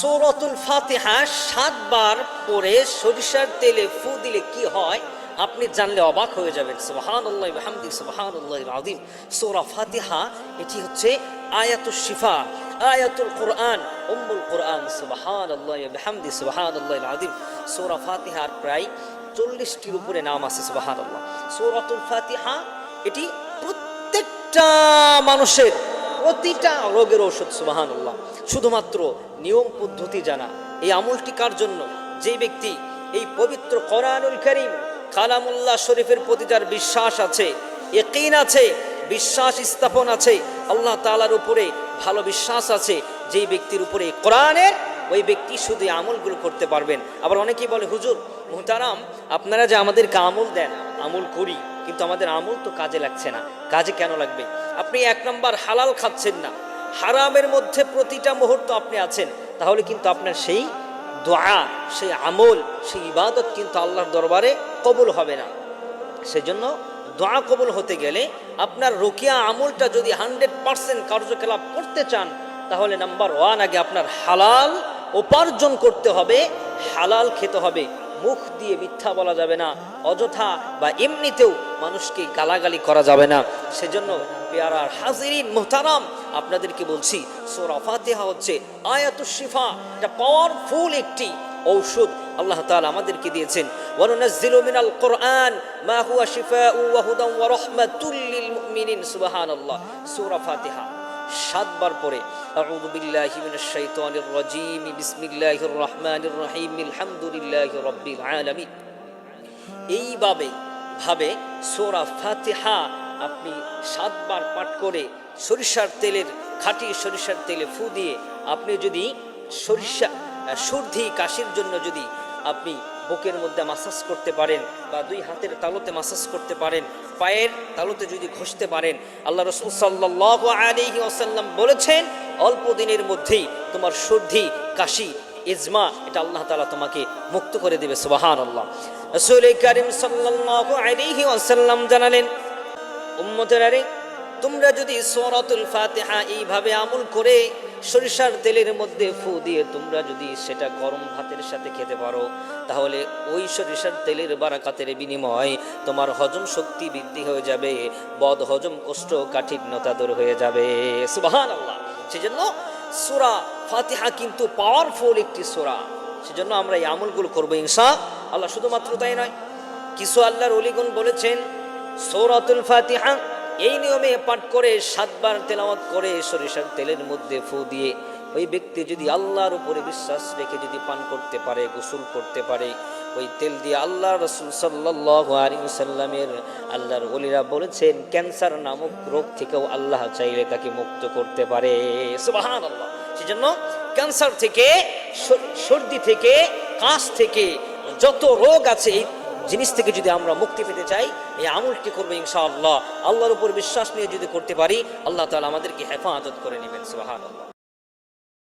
সৌরতুল ফাতিহা সাতবার পরে সরিষার তেলে ফু দিলে কি হয়? আপনি জানলে অবাক হয়ে যাবেন। সুবাহান আল্লাহ হামদি সুবাহান আল্লাহ আদিম সৌরা ফাতিহা, এটি হচ্ছে আয়াতুল শিফা, আয়াতুল কোরআন, উম্মুল কোরআন। সুবাহান আল্লাহ হামদি সুবাহান আল্লাহ আদিম সৌরা ফাতিহার প্রায় চল্লিশটির উপরে নাম আছে সুবাহান সৌরাতুল ফাতিহা, এটি প্রত্যেকটা মানুষের, প্রতিটা রোগের ঔষধ সুবাহান শুধুমাত্র নিয়ম পদ্ধতি জানা। এই আমলটি কার জন্য? যে ব্যক্তি এই পবিত্র কোরআনুল করিম কালামুল্লাহ শরীফের প্রতি যার বিশ্বাস আছে একিন আছে, বিশ্বাস স্থাপন আছে, আল্লাহ তালার উপরে ভালো বিশ্বাস আছে, যেই ব্যক্তির উপরে কোরআনের, ওই ব্যক্তি শুধু আমলগুলো করতে পারবেন। আবার অনেকেই বলে, হুজুর, মুহতারাম, আপনারা যে আমাদেরকে আমল দেন, আমল করি, কিন্তু আমাদের আমল তো কাজে লাগছে না। কাজে কেন লাগবে? আপনি এক নম্বর হালাল খাচ্ছেন না। হারামের মধ্যে প্রতিটা মুহূর্ত আপনি আছেন, তাহলে কিন্তু আপনার সেই দোয়া, সেই আমল, সেই ইবাদত কিন্তু আল্লাহর দরবারে কবুল হবে না। সেজন্য দোয়া কবুল হতে গেলে আপনার রোকিয়া আমলটা যদি হান্ড্রেড পার্সেন্ট কার্যকলাপ করতে চান, তাহলে নাম্বার ওয়ান আগে আপনার হালাল উপার্জন করতে হবে, হালাল খেতে হবে। মুখ দিয়ে মিথ্যা বলা যাবে না, অযথা বা এমনিতেও মানুষকে গালাগালি করা যাবে না। সেজন্য পেয়ারার হাজিরিন মোহতারাম, আপনাদেরকে বলছি, সোরা ফাতিহা হচ্ছে আয়াতুস শিফা এটা পাওয়ারফুল একটি ঔষধ আল্লাহ তাআলা আমাদেরকে দিয়েছেন। ওয়ানুনাজ্জিলু মিনাল কোরআন, মা হুয়া শিফাউ ওয়া ওয়া রাহমাতুল লিল মুমিনিন, সুবহানাল্লাহ। সূরা ফাতিহা। সাতবার পরে এইভাবে ভাবে সোরা ফাতিহা আপনি সাতবার পাঠ করে সরিষার তেলের খাঁটি সরিষার তেলে ফু দিয়ে আপনি যদি সরিষা সর্দি, কাশির জন্য যদি আপনি বুকের মধ্যে মাসাজ করতে পারেন বা দুই হাতের তালুতে মাসাজ করতে পারেন, পায়ের তালুতে যদি ঘষতে পারেন, আল্লাহ রসুল সাল্লাহ আলিহি আসাল্লাম বলেছেন, অল্প দিনের মধ্যেই তোমার সর্দি, কাশি, ইজমা, এটা আল্লাহ তালা তোমাকে মুক্ত করে দেবে সুবাহান আল্লাহ রসুল করিম সাল্লাহ আলিহি আসাল্লাম জানালেন, উম্মতের আরে তোমরা যদি সরাতুল ফাতেহা এইভাবে আমল করে সরিষার তেলের মধ্যে ফু দিয়ে তোমরা যদি সেটা গরম ভাতের সাথে খেতে পারো, তাহলে ওই সরিষার তেলের বারাকাতের বিনিময় তোমার হজম শক্তি বৃদ্ধি হয়ে যাবে, বদ হজম কষ্ট কাঠিন্যতা দূর হয়ে যাবে। সুবাহান আল্লাহ সেজন্য সুরা ফাতিহা কিন্তু পাওয়ারফুল একটি সুরা। সেজন্য আমরা এই আমলগুলো করব ইনশা আল্লাহ। শুধুমাত্র তাই নয়, কিছু আল্লাহর অলিগুন বলেছেন, সৌরাতুল ফাতিহা এই নিয়মে পাঠ করে, সাতবার তেলাওয়াত করে, সরিষার তেলের মধ্যে ফু দিয়ে ওই ব্যক্তি যদি আল্লাহর উপরে বিশ্বাস রেখে যদি পান করতে পারে, গোসল করতে পারে, ওই তেল দিয়ে আল্লাহ রসুল সাল্লাহ আলী সাল্লামের আল্লাহর অলিরা বলেছেন, ক্যান্সার নামক রোগ থেকেও আল্লাহ চাইলে তাকে মুক্ত করতে পারে। সুবাহান আল্লাহ সেজন্য ক্যান্সার থেকে, সর- সর্দি থেকে, কাশ থেকে যত রোগ আছে, এই জিনিস থেকে যদি আমরা মুক্তি পেতে চাই, এই আমলটি করব ইনশাআল্লাহ। আল্লাহর উপর বিশ্বাস নিয়ে যদি করতে পারি, আল্লাহ তালা আমাদেরকে হেফাজত করে নেবেন, সুবহানাল্লাহ।